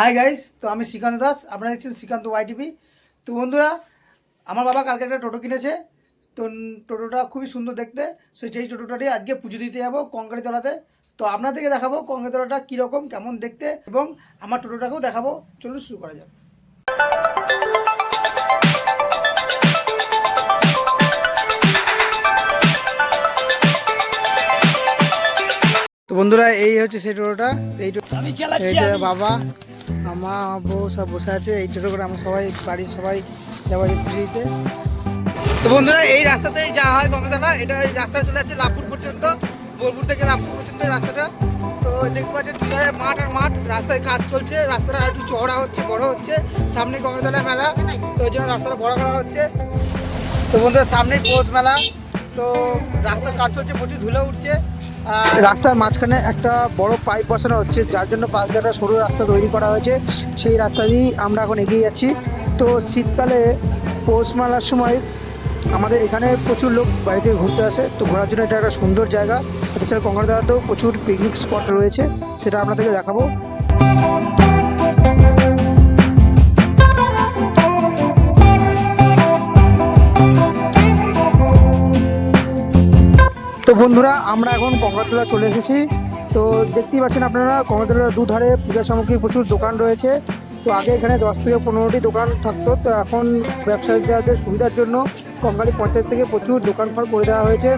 Hi guys তো আমি শ্রীকান্ত দাস আপনারা দেখছেন শ্রীকান্ত ওয়াইটিভি তো বন্ধুরা আমার বাবা কালকে একটা টোটো কিনেছে। তো টোটোটা খুবই সুন্দর দেখতে। সো সেই টোটোটাটি আজকে পুজো দিতে যাব কঙ্কারিতলাতে তো আপনাদেরকে দেখাবো কঙ্কারিতলাটা কীরকম কেমন দেখতে এবং আমার টোটোটাকেও দেখাবো। চলুন শুরু করা যাক। তো বন্ধুরা এই হচ্ছে সেই টোটোটা। এই বাবা। আমার বউ সব বসে আছে, এই টোটো আমরা সবাই বাড়ির সবাই যাব এই পুজো তো বন্ধুরা, এই রাস্তাতেই যাওয়া হয় গঙ্গাতলা এটা এই রাস্তা চলে যাচ্ছে লাভপুর পর্যন্ত, বোলপুর থেকে লাভপুর পর্যন্ত রাস্তাটা। তো দেখতে পাচ্ছেন দুধারে মাঠ আর মাঠ, রাস্তায় কাজ চলছে। রাস্তাটা একটু চওড়া হচ্ছে, বড় হচ্ছে। সামনে গঙ্গাতলা মেলা, তো ওই জন্য রাস্তাটা বড় করা হচ্ছে। তো বন্ধুরা, সামনেই পৌষ মেলা। তো রাস্তার কাজ চলছে, প্রচুর ধুলো উঠছে। রাস্তার মাঝখানে একটা বড় পাইপ বসানো হচ্ছে, যার জন্য পাশ একটা সরু রাস্তা তৈরি করা হয়েছে। সেই রাস্তা দিয়েই আমরা এখন এগিয়ে যাচ্ছি। তো শীতকালে পৌষ মেলার সময় আমাদের এখানে প্রচুর লোক বাড়িতে ঘুরতে আসে। তো ঘোরার জন্য এটা একটা সুন্দর জায়গা। তাছাড়া কঙ্করদাতেও প্রচুর পিকনিক স্পট রয়েছে, সেটা আপনাদেরকে দেখাবো। তো বন্ধুরা, আমরা এখন কঙ্কাতলা চলে এসেছি। তো দেখতেই পাচ্ছেন আপনারা কঙ্কাতলার দুধারে পূজা সামগ্রীর প্রচুর দোকান রয়েছে। তো আগে এখানে দশ থেকে পনেরোটি দোকান থাকতো, তো এখন ব্যবসায়ীদের সুবিধার জন্য কঙ্কালী পঞ্চায়েত থেকে প্রচুর দোকান ফার করে দেওয়া হয়েছে।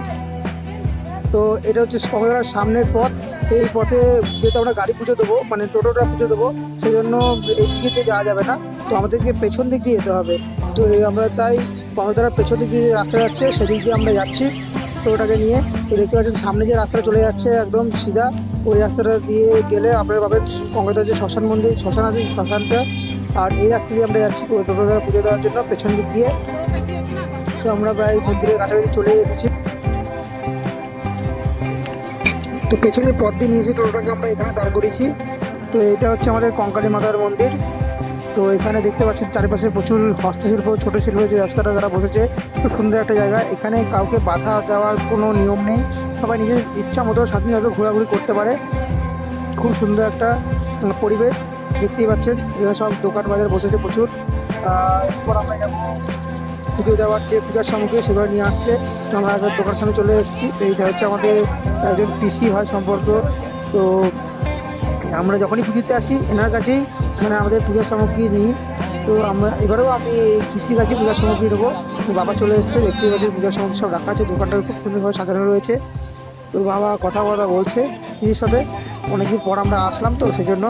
তো এটা হচ্ছে কঙ্কাতলার সামনের পথ। এই পথে যেহেতু আমরা গাড়ি পুজো দেবো মানে টোটোটা পুজো দেবো সেই জন্য এই দিকে যাওয়া যাবে না। তো আমাদেরকে পেছন দিক দিয়ে যেতে হবে। তো আমরা তাই কঙ্কাতলার পেছন দিক দিয়ে রাস্তা যাচ্ছে, সেদিক দিয়ে আমরা যাচ্ছি। তো নিয়ে তো দেখতে পাচ্ছেন সামনে যে রাস্তাটা চলে যাচ্ছে একদম সিধা, ওই রাস্তাটা দিয়ে গেলে আপনারা পাবেন কঙ্কাতার যে শ্মশান মন্দির, শ্মশান আছে, শ্মশানটা। আর এই রাস্তা দিয়ে আমরা যাচ্ছি দ্বারা পুজো দেওয়ার জন্য পেছন দিক দিয়ে। তো আমরা প্রায় মন্দিরের কাছাকাছি চলে এসেছি। তো পেছনের পথ দিয়ে নিয়েছি টোটোটাকে আমরা এখানে দাঁড় করেছি তো এটা হচ্ছে আমাদের কঙ্কালী মাতার মন্দির। তো এখানে দেখতে পাচ্ছেন চারিপাশে প্রচুর হস্তশিল্প, ছোট শিল্প যে রাস্তাটা যারা বসেছে, খুব সুন্দর একটা জায়গা। এখানে কাউকে বাধা দেওয়ার কোনো নিয়ম নেই। সবাই নিজের ইচ্ছা মতো স্বাধীনভাবে ঘোরাঘুরি করতে পারে। খুব সুন্দর একটা পরিবেশ দেখতেই পাচ্ছেন। এখানে সব দোকান বাজার বসেছে প্রচুর। এরপর আমরা যাব পুজো দেওয়ার যে পূজার সামগ্রী, সেগুলো নিয়ে আসতে। তো আমরা একবার দোকানের সামনে চলে এসেছি। এইটা হচ্ছে আমাদের একজন পিসি হয় সম্পর্ক। তো আমরা যখনই পুজোতে আসি, এনার কাছেই মানে আমাদের পূজার সামগ্রী নিই। তো আমরা এবারেও আমি কৃষির কাছে পূজার সামগ্রী নেব। তো বাবা চলে এসেছে দেখতে পাচ্ছি পূজার সামগ্রী সব রাখা আছে, দোকানটা খুব সুন্দরভাবে সাজানো রয়েছে। তো বাবা কথা কথা বলছে কৃষির সাথে। অনেকদিন পর আমরা আসলাম তো সেই জন্য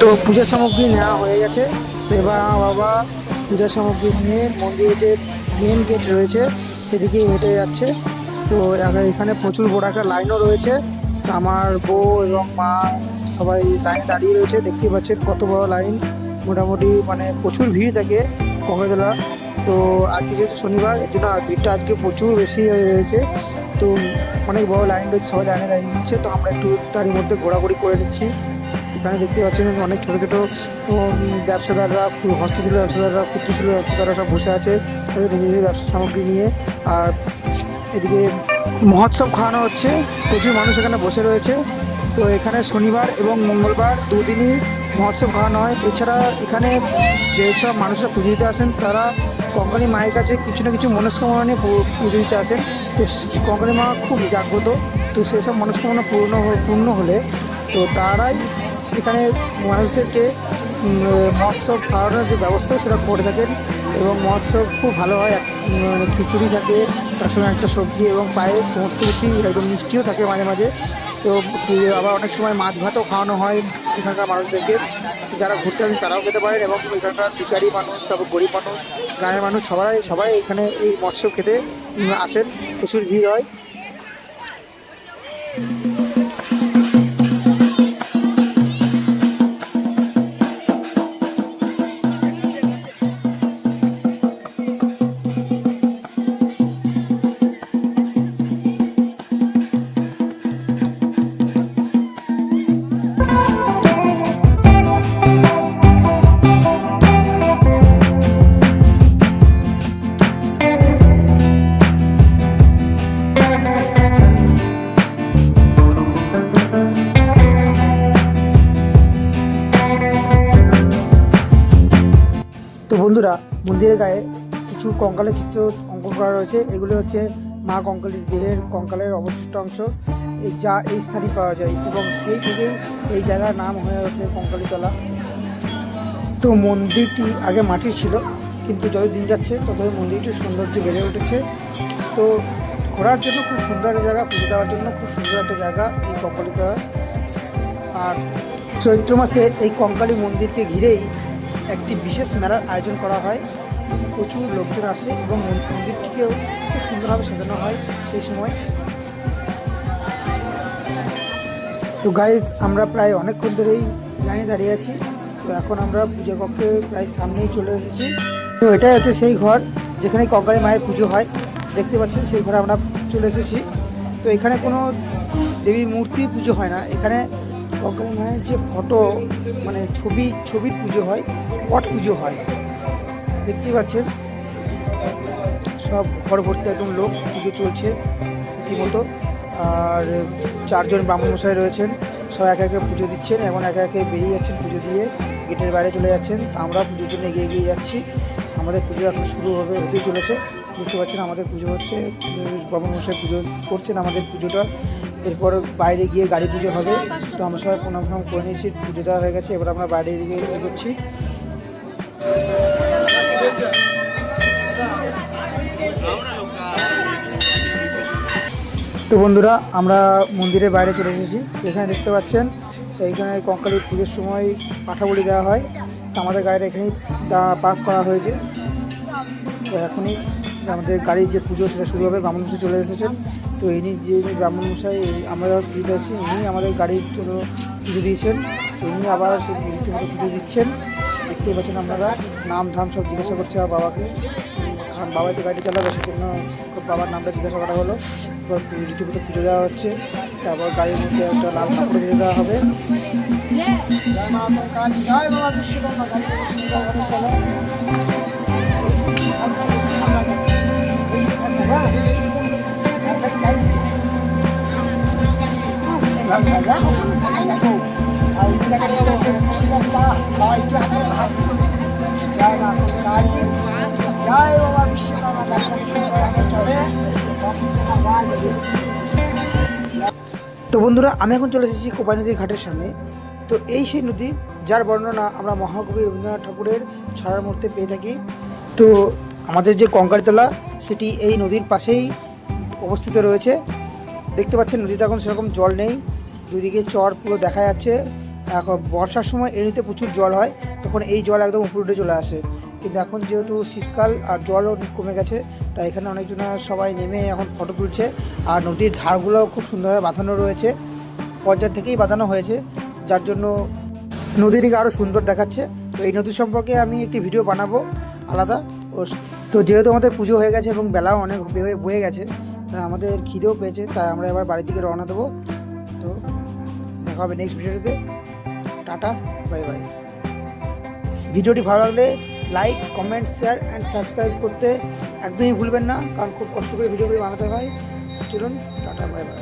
তো পূজার সামগ্রী নেওয়া হয়ে গেছে। এবার আমার বাবা পূজার সামগ্রী নিয়ে মন্দিরের যে মেন গেট রয়েছে, সেদিকে হেঁটে যাচ্ছে। তো এখানে প্রচুর বড় একটা লাইনও রয়েছে। আমার বউ এবং মা সবাই লাইনে দাঁড়িয়ে রয়েছে। দেখতেই পাচ্ছেন কত বড় লাইন মোটামুটি মানে প্রচুর ভিড় থাকে কঙ্কাতলা তো আজকে যেহেতু শনিবার এর জন্য ভিড়টা আজকে প্রচুর বেশি হয়ে রয়েছে। তো অনেক বড় লাইন রয়েছে, সবাই লাইনে দাঁড়িয়ে নিচ্ছে তো আমরা একটু তারই মধ্যে ঘোরাঘুরি করে নিচ্ছি। এখানে দেখতে পাচ্ছেন অনেক ছোটো ছোটো ব্যবসাদাররা হস্তশিল্প ব্যবসাদাররা ক্ষুদ্র শিল্প ব্যবসাদাররা সব বসে আছে তাদের নিজেদের ব্যবসা সামগ্রী নিয়ে। আর এদিকে মহোৎসব খাওয়ানো হচ্ছে, প্রচুর মানুষ এখানে বসে রয়েছে। তো এখানে শনিবার এবং মঙ্গলবার দুদিনই মহোৎসব খাওয়ানো হয়। এছাড়া এখানে যেসব মানুষরা পুজো দিতে আসেন, তারা কঙ্কালী মায়ের কাছে কিছু না কিছু মনস্কামনা নিয়ে পুজো দিতে আসেন। তো কঙ্কালী মা খুব জাগ্রত। তো সেসব মনস্কামনা পূর্ণ পূর্ণ হলে তো তারাই এখানে মানুষদেরকে মহোৎসব খাওয়ানোর যে ব্যবস্থা সেটা করে থাকেন এবং মহোৎসব খুব ভালো হয়। মানে খিচুড়ি থাকে, তার সঙ্গে একটা সবজি এবং পায়েস, সমস্ত কিছুই একদম মিষ্টিও থাকে মাঝে মাঝে। তো আবার অনেক সময় মাছ ভাতও খাওয়ানো হয় এখানকার মানুষদেরকে। যারা ঘুরতে আসেন তারাও খেতে পারেন এবং এখানকার ভিকারি মানুষ, তারপর গরিব মানুষ, গ্রামের মানুষ সবাই সবাই এখানে এই মৎস্য খেতে আসেন। প্রচুর ভিড় হয়। গায়ে কিছু কঙ্কালের চিত্র অঙ্কন করা রয়েছে। এগুলো হচ্ছে মা কঙ্কালীর দেহের কঙ্কালের অবশিষ্ট অংশ। যা এই স্থানে পাওয়া যায় এবং সেই থেকেই এই জায়গার নাম হয়ে ওঠে কঙ্কালীতলা। তো মন্দিরটি আগে মাটির ছিল, কিন্তু যত দিন যাচ্ছে তত মন্দিরটির সৌন্দর্য বেড়ে উঠেছে। তো ঘোরার জন্য খুব সুন্দর একটা জায়গা, পুজো দেওয়ার জন্য খুব সুন্দর একটা জায়গা এই কঙ্কালীতলা। আর চৈত্র মাসে এই কঙ্কালী মন্দিরকে ঘিরেই একটি বিশেষ মেলার আয়োজন করা হয়। প্রচুর লোকজন আসে এবং মন্দিরটিকেও খুব সুন্দরভাবে সাজানো হয় সেই সময়। তো গাইজ আমরা প্রায় অনেকক্ষণ ধরেই লাইনে দাঁড়িয়ে আছি। তো এখন আমরা পুজো কক্ষে প্রায় সামনেই চলে এসেছি। তো এটাই হচ্ছে সেই ঘর যেখানে কঙ্কালী মায়ের পুজো হয়। দেখতে পাচ্ছেন সেই ঘরে আমরা চলে এসেছি। তো এখানে কোনো দেবীর মূর্তি পুজো হয় না। এখানে কঙ্কালী মায়ের যে ফটো মানে ছবি ছবির পুজো হয়, পট পুজো হয়। দেখতেই পাচ্ছেন। সব ঘর ভর্তি একদম লোক, পুজো চলছে রীতিমতো। আর চারজন ব্রাহ্মণ মশাই রয়েছেন, সব একে একে পুজো দিচ্ছেন এবং একে একে বেরিয়ে যাচ্ছেন পুজো দিয়ে গেটের বাইরে চলে যাচ্ছেন। আমরা পুজোর জন্য এগিয়ে এগিয়ে যাচ্ছি। আমাদের পুজো এখন শুরু হবে, হতে চলেছে। বুঝতে পারছেন, আমাদের পুজো হচ্ছে, ব্রাহ্মণ মশাই পুজো করছেন আমাদের পুজোটা। এরপর বাইরে গিয়ে গাড়ি পুজো হবে। তো আমরা সবাই প্রণাম করে নিয়েছি, পুজো দেওয়া হয়ে গেছে। এবার আমরা বাইরে দিকে এগোচ্ছি তো বন্ধুরা, আমরা মন্দিরের বাইরে চলে এসেছি। এখানে দেখতে পাচ্ছেন, এইখানে কঙ্কালী পুজোর সময় পাঠাবলি দেওয়া হয়। আমাদের গাড়িটা এখানেই পার্ক করা হয়েছে। তো এখনই আমাদের গাড়ির যে পুজো, সেটা শুরু হবে। ব্রাহ্মণ মশাই চলে এসেছেন। তো ইনি যে ব্রাহ্মণ মশাই আমরা পুজো আছি, ইনি আমাদের গাড়ির জন্য পুজো দিয়েছেন। ইনি আবার পুজো দিচ্ছেন। দেখতেই পাচ্ছেন আপনারা। নাম ধাম সব জিজ্ঞাসা করছে আমার বাবাকে। কারণ বাবা যে গাড়ি চালাবে সেজন্য বাবার নামটা জিজ্ঞাসা করা হলো। এবার রীতিমতো পুজো দেওয়া হচ্ছে। তারপর গাড়ির মধ্যে একটা লাল কাপড় দিয়ে দেওয়া হবে। তো বন্ধুরা, আমি এখন চলে এসেছি কোপাই নদীর ঘাটের সামনে। তো এই সেই নদী, যার বর্ণনা আমরা মহাকবি রবীন্দ্রনাথ ঠাকুরের ছড়ার মধ্যে পেয়ে থাকি। তো আমাদের যে কঙ্কারতলা সেটি এই নদীর পাশেই অবস্থিত রয়েছে। দেখতে পাচ্ছেন, নদীতে এখন সেরকম জল নেই। দুদিকে চর পুরো দেখা যাচ্ছে। এখন বর্ষার সময় এই নদীতে প্রচুর জল হয়, তখন এই জল একদম উপরে উঠে চলে আসে। কিন্তু এখন যেহেতু শীতকাল আর জলও কমে গেছে, তাই এখানে অনেকজন সবাই নেমে এখন ফটো তুলছে। আর নদীর ধারগুলো খুব সুন্দরভাবে বাঁধানো রয়েছে। পর্যায় থেকেই বাঁধানো হয়েছে, যার জন্য নদীটিকে আরও সুন্দর দেখাচ্ছে। তো এই নদী সম্পর্কে আমি একটি ভিডিও বানাবো আলাদা। ও তো যেহেতু আমাদের পুজো হয়ে গেছে এবং বেলাও অনেক হয়ে বয়ে গেছে তাই আমাদের খিদেও পেয়েছে তাই আমরা এবার বাড়ির দিকে রওনা দেবো। তো দেখা হবে নেক্সট ভিডিওতে টাটা বাই বাই ভিডিওটি ভালো লাগলে like comment share and subscribe করতে একদমই ভুলবেন না, কারণ খুব কষ্ট করে ভিডিওগুলি বানাতে হয়। চলুন, টাটা বাই বাই